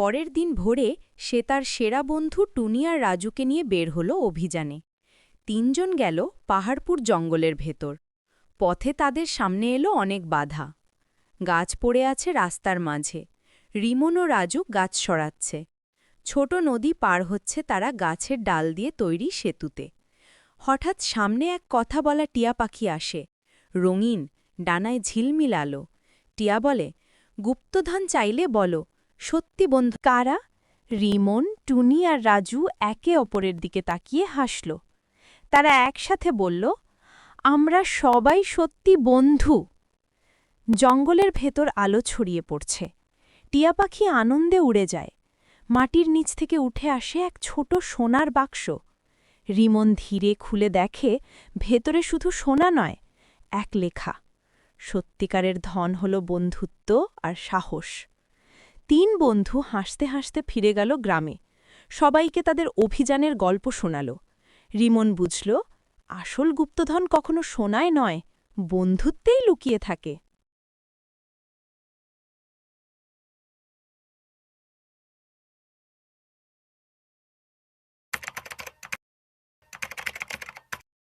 পরের দিন ভোরে সে তার সেরা বন্ধু টুনিয়ার রাজুকে নিয়ে বের হলো অভিযানে। তিনজন গেল পাহাড়পুর জঙ্গলের ভেতর। পথে তাদের সামনে এলো অনেক বাধা। গাছ পড়ে আছে রাস্তার মাঝে। রিমন ও রাজু গাছ সরাচ্ছে। ছোট নদী পার হচ্ছে তারা গাছের ডাল দিয়ে তৈরি সেতুতে। হঠাৎ সামনে এক কথা বলা টিয়া পাখি আসে। রঙিন, ডানায় ঝিলমিল আলো। টিয়া বলে, গুপ্তধন চাইলে বলো সত্যি বন্ধু, কারা? রিমন, টুনি আর রাজু একে অপরের দিকে তাকিয়ে হাসল। তারা একসাথে বলল, আমরা সবাই সত্যি বন্ধু। জঙ্গলের ভেতর আলো ছড়িয়ে পড়ছে। টিয়া পাখি আনন্দে উড়ে যায়। মাটির নিচ থেকে উঠে আসে এক ছোট সোনার বাক্স। রিমন ধীরে খুলে দেখে, ভেতরে শুধু সোনা নয়, এক লেখা। সত্যিকারের ধন হল বন্ধুত্ব আর সাহস। তিন বন্ধু হাসতে হাসতে ফিরে গেল গ্রামে। সবাইকে তাদের অভিযানের গল্প শোনাল। রিমন বুঝল, আসল গুপ্তধন কখনো শোনায় নয়, বন্ধুত্বেই লুকিয়ে থাকে।